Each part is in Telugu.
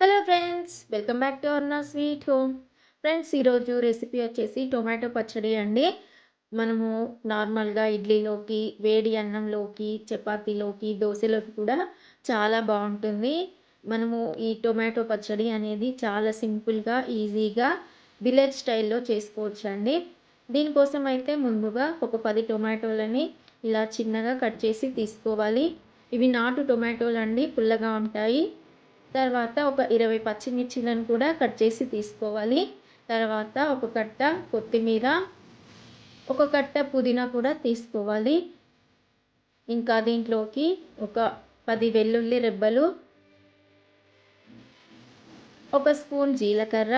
Hello friends welcome back to Arna sweet home friends ఈరోజు రెసిపీ వచ్చేసి టొమాటో పచ్చడి అండి. మనము నార్మల్గా ఇడ్లీలోకి వేడి అన్నంలోకి చపాతీలోకి దోశలోకి కూడా చాలా బాగుంటుంది. మనము ఈ టొమాటో పచ్చడి అనేది చాలా సింపుల్గా ఈజీగా విలేజ్ స్టైల్లో చేసుకోవచ్చు అండి దీనికోసం అయితే ముందుగా ఒక పది టొమాటోలని ఇలా చిన్నగా కట్ చేసి తీసుకోవాలి. ఇవి నాటు టొమాటోలు అండి పుల్లగా ఉంటాయి. తర్వాత ఒక ఇరవై పచ్చిమిర్చిలను కూడా కట్ చేసి తీసుకోవాలి. తర్వాత ఒక కట్ట కొత్తిమీర ఒక కట్ట పుదీనా కూడా తీసుకోవాలి. ఇంకా దీంట్లోకి ఒక పది వెల్లుల్లి రెబ్బలు ఒక స్పూన్ జీలకర్ర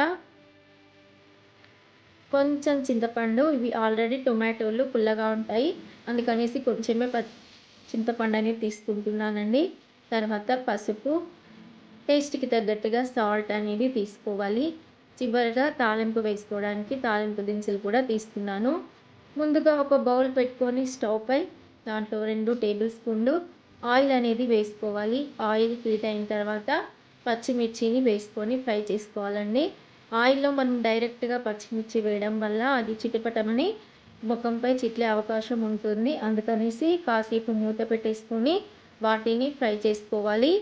కొంచెం చింతపండు. ఇవి ఆల్రెడీ టొమాటోలు పుల్లగా ఉంటాయి. అందుకనేసి కొంచెమే ప చింతపండు అనేది తీసుకుంటున్నానండి. తర్వాత పసుపు టేస్ట్కి తగ్గట్టుగా సాల్ట్ అనేది తీసుకోవాలి. చివరిగా తాలింపు వేసుకోవడానికి తాలింపు దినుసులు కూడా తీసుకున్నాను ముందుగా ఒక బౌల్ పెట్టుకొని స్టవ్ పై దాంట్లో రెండు టేబుల్ స్పూన్లు ఆయిల్ అనేది వేసుకోవాలి. ఆయిల్ హీట్ అయిన తర్వాత పచ్చిమిర్చిని వేసుకొని ఫ్రై చేసుకోవాలండి. ఆయిల్లో మనం డైరెక్ట్గా పచ్చిమిర్చి వేయడం వల్ల అది చిటపటమని ముఖంపై చిట్లే అవకాశం ఉంటుంది. అందుకనేసి కాసేపు మూత పెట్టేసుకొని వాటిని ఫ్రై చేసుకోవాలి.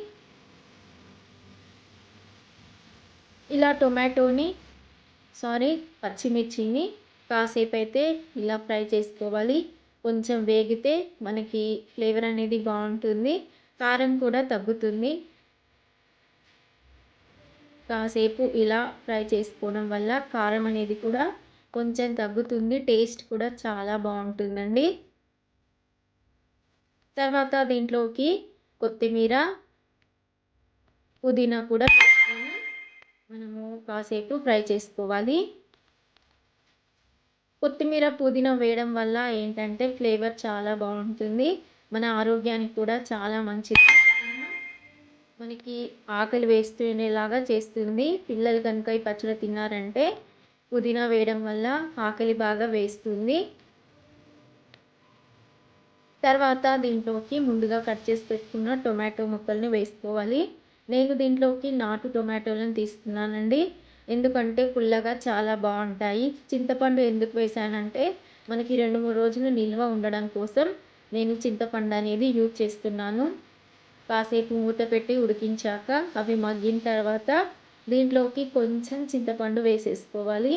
ఇలా టొమాటోని సారీ పచ్చిమిర్చిని కాసేపు అయితే ఇలా ఫ్రై చేసుకోవాలి. కొంచెం వేగితే మనకి ఫ్లేవర్ అనేది బాగుంటుంది. కారం కూడా తగ్గుతుంది. కాసేపు ఇలా ఫ్రై చేసుకోవడం వల్ల కారం అనేది కూడా కొంచెం తగ్గుతుంది. టేస్ట్ కూడా చాలా బాగుంటుందండి. తర్వాత దీంట్లోకి కొత్తిమీర పుదీనా కూడా మనము కాసేపు ఫ్రై చేసుకోవాలి. కొత్తిమీర పుదీనా వేయడం వల్ల ఏంటంటే ఫ్లేవర్ చాలా బాగుంటుంది. మన ఆరోగ్యానికి కూడా చాలా మంచిది. మనకి ఆకలి వేస్తునేలాగా చేస్తుంది. పిల్లలు కనుక ఈ పచ్చడి తిన్నారంటే పుదీనా వేయడం వల్ల ఆకలి బాగా వేస్తుంది. తర్వాత దీంట్లోకి ముందుగా కట్ చేసి పెట్టుకున్న టొమాటో ముక్కల్ని వేసుకోవాలి. నేను దీంట్లోకి నాటు టొమాటోలను తీసుకున్నానండి ఎందుకంటే పుల్లగా చాలా బాగుంటాయి. చింతపండు ఎందుకు వేసానంటే మనకి రెండు మూడు రోజులు నిల్వ ఉండడం కోసం నేను చింతపండు అనేది యూజ్ చేస్తున్నాను. కాసేపు మూత పెట్టి ఉడికించాక అవి మగ్గిన తర్వాత దీంట్లోకి కొంచెం చింతపండు వేసేసుకోవాలి.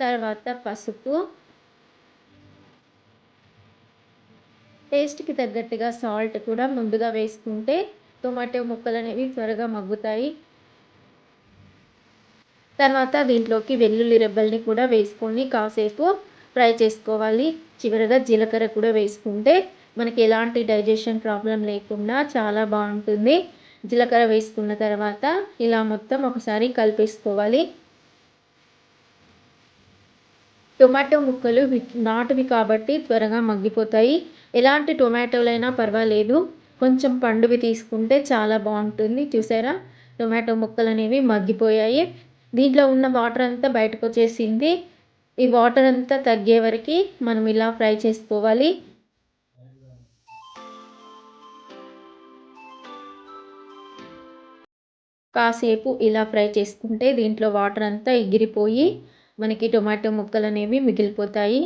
తర్వాత పసుపు. టేస్ట్కి తగ్గట్టుగా సాల్ట్ కూడా ముందుగా వేసుకుంటే టొమాటో ముక్కలు అనేవి త్వరగా మగ్గుతాయి. తర్వాత దీంట్లోకి వెల్లుల్లి రెబ్బల్ని కూడా వేసుకొని కాసేపు ఫ్రై చేసుకోవాలి. చివరిగా జీలకర్ర కూడా వేసుకుంటే మనకి ఎలాంటి డైజెషన్ ప్రాబ్లం లేకుండా చాలా బాగుంటుంది. జీలకర్ర వేసుకున్న తర్వాత ఇలా మొత్తం ఒకసారి కలిపేసుకోవాలి. టొమాటో ముక్కలు నాటువి కాబట్టి త్వరగా మగ్గిపోతాయి. ఎలాంటి టొమాటోలైనా పర్వాలేదు. కొంచెం పండువి తీసుకుంటే చాలా బాగుంటుంది. చూసారా? టొమాటో ముక్కలు అనేవి మగ్గిపోయాయి. దీంట్లో ఉన్న వాటర్ అంతా బయటకు వచ్చేసింది. ఈ వాటర్ అంతా తగ్గే వరకు మనం ఇలా ఫ్రై చేసుకోవాలి. కాసేపు ఇలా ఫ్రై చేసుకుంటే దీంట్లో వాటర్ అంతా ఎగిరిపోయి మనకి టొమాటో ముక్కలు అనేవి మిగిలిపోతాయి.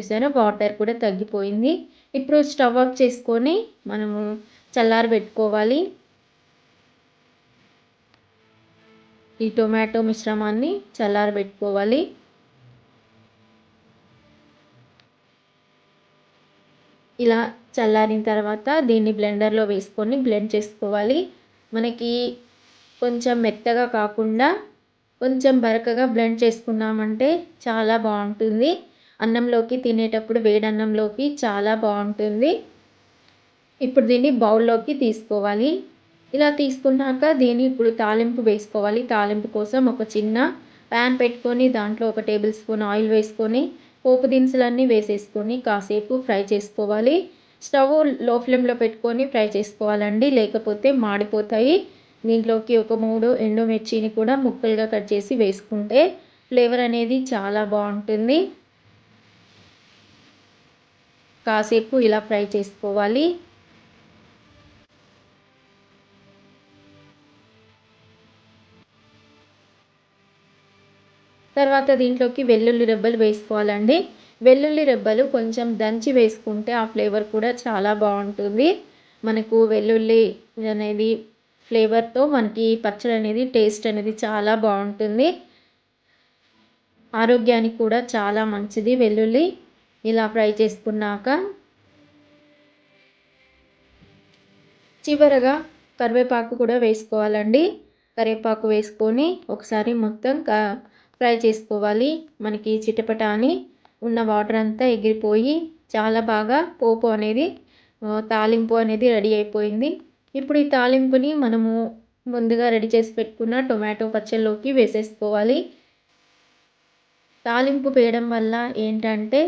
చూసారా? వాటర్ కూడా తగ్గిపోయింది. ఇప్పుడు స్టవ్ ఆఫ్ చేసుకొని మనము చల్లారి పెట్టుకోవాలి. ఈ టొమాటో మిశ్రమాన్ని చల్లారి పెట్టుకోవాలి. ఇలా చల్లారిన తర్వాత దీన్ని బ్లెండర్లో వేసుకొని బ్లెండ్ చేసుకోవాలి. మనకి కొంచెం మెత్తగా కాకుండా కొంచెం బరకగా బ్లెండ్ చేసుకున్నామంటే చాలా బాగుంటుంది. అన్నంలోకి తినేటప్పుడు వేడన్నంలోకి చాలా బాగుంటుంది. ఇప్పుడు దీన్ని బౌల్లోకి తీసుకోవాలి. ఇలా తీసుకున్నాక దీన్ని ఇప్పుడు తాలింపు వేసుకోవాలి. తాలింపు కోసం ఒక చిన్న ప్యాన్ పెట్టుకొని దాంట్లో ఒక టేబుల్ స్పూన్ ఆయిల్ వేసుకొని పోపు దినుసులన్నీ వేసేసుకొని కాసేపు ఫ్రై చేసుకోవాలి. స్టవ్లో ఫ్లేమ్లో పెట్టుకొని ఫ్రై చేసుకోవాలండి. లేకపోతే మాడిపోతాయి. దీంట్లోకి ఒక మూడు ఎండుమిర్చిని కూడా ముక్కలుగా కట్ చేసి వేసుకుంటే ఫ్లేవర్ అనేది చాలా బాగుంటుంది. కాసేపు ఇలా ఫ్రై చేసుకోవాలి. తర్వాత దీంట్లోకి వెల్లుల్లి రెబ్బలు వేసుకోవాలండి. వెల్లుల్లి రెబ్బలు కొంచెం దంచి వేసుకుంటే ఆ ఫ్లేవర్ కూడా చాలా బాగుంటుంది. మనకు వెల్లుల్లి అనేది ఫ్లేవర్తో మనకి పచ్చడి అనేది టేస్ట్ అనేది చాలా బాగుంటుంది. ఆరోగ్యానికి కూడా చాలా మంచిది వెల్లుల్లి. ఇలా ఫ్రై చేసుకున్నాక చివరగా కరివేపాకు కూడా వేసుకోవాలండి. కరివేపాకు వేసుకొని ఒకసారి మొత్తం ఫ్రై చేసుకోవాలి. మనకి చిటపట అని ఉన్న వాటర్ అంతా ఎగిరిపోయి చాలా బాగా పోపు అనేది తాలింపు అనేది రెడీ అయిపోయింది. ఇప్పుడు ఈ తాలింపుని మనము ముందుగా రెడీ చేసి పెట్టుకున్న టొమాటో పచ్చళ్ళలోకి వేసేసుకోవాలి. తాలింపు వేయడం వల్ల ఏంటంటే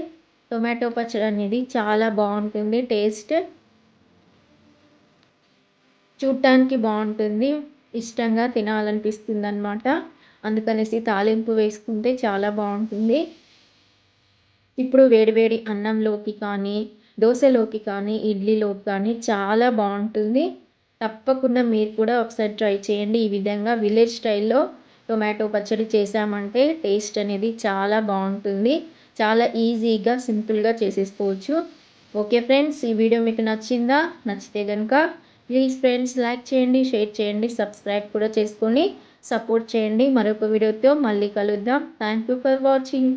టొమాటో పచ్చడి అనేది చాలా బాగుంటుంది టేస్ట్ చూడటానికి బాగుంటుంది ఇష్టంగా తినాలనిపిస్తుంది అనమాట అందుకనేసి తాలింపు వేసుకుంటే చాలా బాగుంటుంది. ఇప్పుడు వేడివేడి అన్నంలోకి కానీ దోశలోకి కానీ ఇడ్లీలోకి కానీ చాలా బాగుంటుంది. తప్పకుండా మీరు కూడా ఒకసారి ట్రై చేయండి. ఈ విధంగా విలేజ్ స్టైల్లో టొమాటో పచ్చడి చేసామంటే టేస్ట్ అనేది చాలా బాగుంటుంది. చాలా ఈజీగా సింపుల్గా చేసేసుకోవచ్చు. ఓకే ఫ్రెండ్స్ ఈ వీడియో మీకు నచ్చిందా? నచ్చితే కనుక ప్లీజ్ ఫ్రెండ్స్ లైక్ చేయండి షేర్ చేయండి సబ్స్క్రైబ్ కూడా చేసుకొని సపోర్ట్ చేయండి. మరొక వీడియోతో మళ్ళీ కలుద్దాం. Thank you for watching